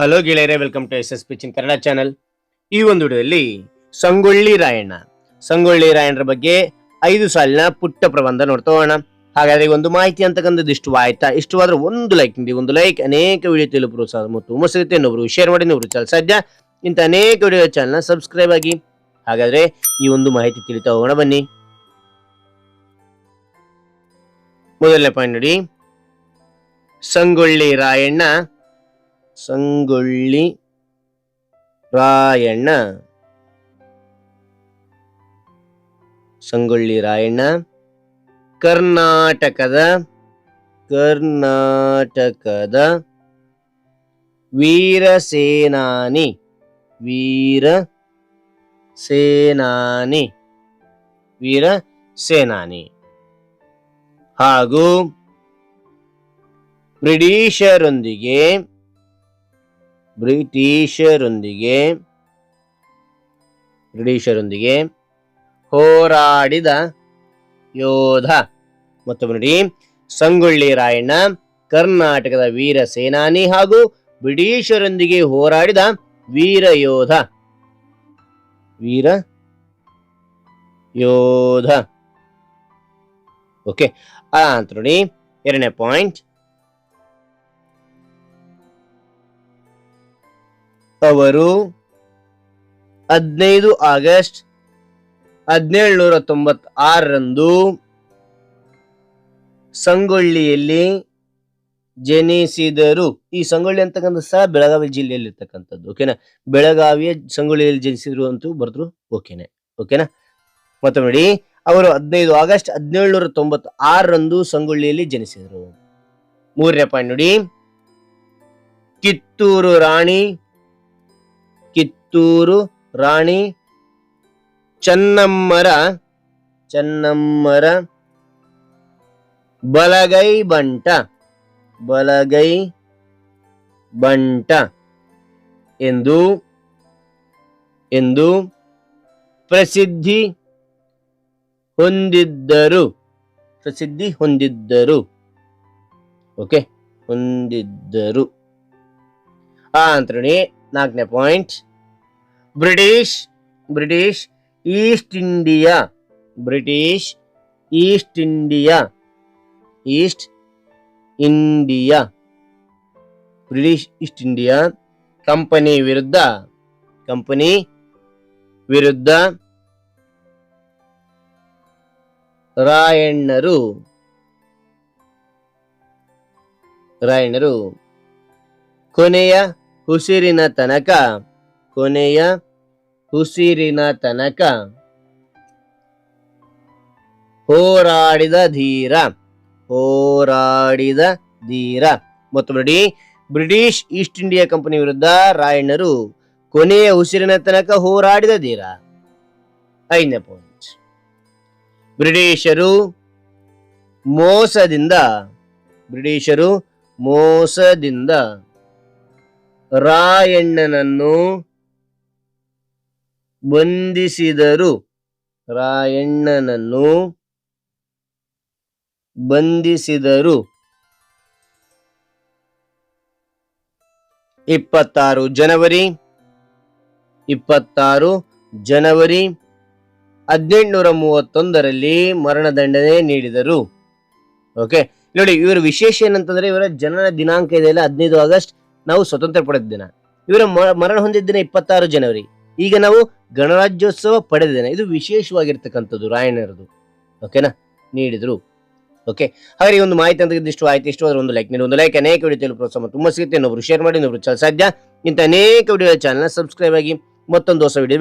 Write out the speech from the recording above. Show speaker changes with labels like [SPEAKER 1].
[SPEAKER 1] Hello ಗೆಳೆಯರೇ welcome to S S ಪಿಚಿನ್ Kannada channel ಈ ಒಂದು ವಿಡಿಯೋದಲ್ಲಿ ಸಂಗೊಳ್ಳಿ ರಾಯಣ್ಣ. ಸಂಗೊಳ್ಳಿ ರಾಯಣ್ಣರ ಬಗ್ಗೆ ಐದು ಸಾಲಿನ ಪುಟ್ಟ ಪ್ರಬಂಧ ನೋಡ್ತಾ ಹೋಗೋಣ. ಹಾಗಾದ್ರೆ ಒಂದು ಮಾಹಿತಿ ಅಂತಕ್ಕಂಥದ್ದು ಇಷ್ಟವಾಯ್ತಾ ಇಷ್ಟವಾದ್ರೆ ಒಂದು ಲೈಕ್ ನೀಡಿ ಒಂದು ಲೈಕ್ ಅನೇಕ ವಿಡಿಯೋ ತಿಳಿಯಲು ಪ್ರೋತ್ಸಾಹ ಮತ್ತು ಸಿಗುತ್ತೆ ಇನ್ನೊಬ್ರು ಶೇರ್ ಮಾಡಿ, ಇನ್ನೊಬ್ರು ಚಾಲ್ ಸಾಧ್ಯ? ಇಂಥ ಅನೇಕ ವಿಡಿಯೋ ಚಾನಲ್ನ ಸಬ್ಸ್ಕ್ರೈಬ್ ಆಗಿ. ಹಾಗಾದ್ರೆ ಈ ಒಂದು ಮಾಹಿತಿ ತಿಳಿತಾ ಹೋಗೋಣ, ಬನ್ನಿ. ಮೊದಲನೇ ಪಾಯಿಂಟ್ ನೋಡಿ. ಸಂಗೊಳ್ಳಿ ರಾಯಣ್ಣ ಸಂಗೊಳ್ಳಿ ರಾಯಣ್ಣ. ಸಂಗೊಳ್ಳಿ ರಾಯಣ್ಣ. ಕರ್ನಾಟಕದ ಕರ್ನಾಟಕದ ವೀರ ಸೇನಾನಿ ವೀರ ಸೇನಾನಿ ವೀರ ಸೇನಾನಿ ಹಾಗೂ ಬ್ರಿಟಿಷರೊಂದಿಗೆ ಬ್ರಿಟಿಷರೊಂದಿಗೆ ಬ್ರಿಟಿಷರೊಂದಿಗೆ ಹೋರಾಡಿದ ಯೋಧ. ಮತ್ತೊಮ್ಮೆ ನೋಡಿ, ಸಂಗೊಳ್ಳಿ ರಾಯಣ್ಣ ಕರ್ನಾಟಕದ ವೀರ ಸೇನಾನಿ ಹಾಗೂ ಬ್ರಿಟಿಷರೊಂದಿಗೆ ಹೋರಾಡಿದ ವೀರ ಯೋಧ. ವೀರ ಯೋಧ. ಓಕೆ, ಆ ಅಂತ ನೋಡಿ, ಎರಡನೇ ಪಾಯಿಂಟ್ ಅವರು ಹದಿನೈದು ಆಗಸ್ಟ್ ಹದಿನೇಳುನೂರ ತೊಂಬತ್ ಆರರಂದು ಸಂಗೊಳ್ಳಿಯಲ್ಲಿ ಜನಿಸಿದರು. ಈ ಸಂಗೊಳ್ಳಿ ಅಂತಕ್ಕಂಥ ಸ್ಥಳ ಬೆಳಗಾವಿ ಜಿಲ್ಲೆಯಲ್ಲಿ ಇರ್ತಕ್ಕಂಥದ್ದು ಓಕೆನಾ ಬೆಳಗಾವಿಯ ಸಂಗೊಳ್ಳಿಯಲ್ಲಿ ಜನಿಸಿದ್ರು ಅಂತೂ ಬರೆದ್ರು ಓಕೆನೆ ಓಕೆನಾ ಮತ್ತೆ ನೋಡಿ, ಅವರು ಹದಿನೈದು ಆಗಸ್ಟ್ ಹದಿನೇಳುನೂರ ತೊಂಬತ್ ಆರರಂದು ಸಂಗೊಳ್ಳಿಯಲ್ಲಿ ಜನಿಸಿದರು. ಮೂರನೇ ಪಾಯಿಂಟ್ ನೋಡಿ, ಕಿತ್ತೂರು ರಾಣಿ ಕಿತ್ತೂರು ರಾಣಿ ಚನ್ನಮ್ಮರ ಚನ್ನಮ್ಮರ ಬಲಗೈ ಬಂಟ ಬಲಗೈ ಬಂಟ ಎಂದು ಎಂದು ಪ್ರಸಿದ್ಧಿ ಹೊಂದಿದ್ದರು. ಪ್ರಸಿದ್ಧಿ ಹೊಂದಿದ್ದರು. ಓಕೆ, ಹೊಂದಿದ್ದರು. ಆ ಅಂತರಣಿ ನಾಲ್ಕನೇ point. British British East India, British East India East India, British East India company ವಿರುದ್ಧ ಕಂಪನಿ ವಿರುದ್ಧ ರಾಯಣ್ಣರು ರಾಯಣ್ಣರು ಕೊನೆಯ ಉಸಿರಿನ ತನಕ ಕೊನೆಯ ಉಸಿರಿನ ತನಕ. ಹೋರಾಡಿದ ಧೀರ ಹೋರಾಡಿದ ಧೀರ. ಮತ್ತು ನೋಡಿ ಬ್ರಿಟಿಷ್ ಈಸ್ಟ್ ಇಂಡಿಯಾ ಕಂಪನಿ ವಿರುದ್ಧ ರಾಯಣ್ಣರು ಕೊನೆಯ ಉಸಿರಿನ ತನಕ ಹೋರಾಡಿದ ಧೀರ. ಐದನೇ ಪಾಯಿಂಟ್ ಬ್ರಿಟಿಷರು ಮೋಸದಿಂದ ಬ್ರಿಟಿಷರು ಮೋಸದಿಂದ ರಾಯಣ್ಣನನ್ನು ಬಂಧಿಸಿದರು. ರಾಯಣ್ಣನನ್ನು ಬಂಧಿಸಿದರು. ಇಪ್ಪತ್ತಾರು ಜನವರಿ ಇಪ್ಪತ್ತಾರು ಜನವರಿ, ಹದಿನೆಂಟುನೂರ ಮೂವತ್ತೊಂದರಲ್ಲಿ ಮರಣದಂಡನೆ ನೀಡಿದರು. ಓಕೆ, ನೋಡಿ ಇವರ ವಿಶೇಷ ಏನಂತಂದ್ರೆ ಇವರ ಜನನ ದಿನಾಂಕ ಇದೆಯಲ್ಲ ಹದಿನೈದು ಆಗಸ್ಟ್, ನಾವು ಸ್ವತಂತ್ರ ಪಡೆದ ದಿನ. ಇವರ ಮರಣ ಹೊಂದಿದ ದಿನ ಇಪ್ಪತ್ತಾರು ಜನವರಿ. ಈಗ ನಾವು ಗಣರಾಜ್ಯೋತ್ಸವ ಪಡೆದ ಇದು ವಿಶೇಷವಾಗಿರ್ತಕ್ಕಂಥದ್ದು ರಾಯಣರದು ಓಕೆನಾ ನೀಡಿದ್ರು. ಓಕೆ ಹಾಗೆ ಒಂದು ಮಾಹಿತಿ ಅಂತ ಇಷ್ಟು ಆಯ್ತು. ಇಷ್ಟು ಆದ್ರೆ ಒಂದು ಲೈಕ್ ನೀಡಿ. ಒಂದು ಲೈಕ್ ಅನೇಕ ವಿಡಿಯೋ ಪ್ರೋತ್ಸಾಹ ತುಂಬ ಸಿಗುತ್ತೆ ಇನ್ನೊಬ್ರು ಶೇರ್ ಮಾಡಿ, ಇನ್ನೊಬ್ರು ಸಾಧ್ಯ? ಇಂಥ ಅನೇಕ ವಿಡಿಯೋ ಚಾನಲ್ನ ಸಬ್ಸ್ಕ್ರೈಬ್ ಆಗಿ ಮತ್ತೊಂದು ಹೊಸ ವಿಡಿಯೋ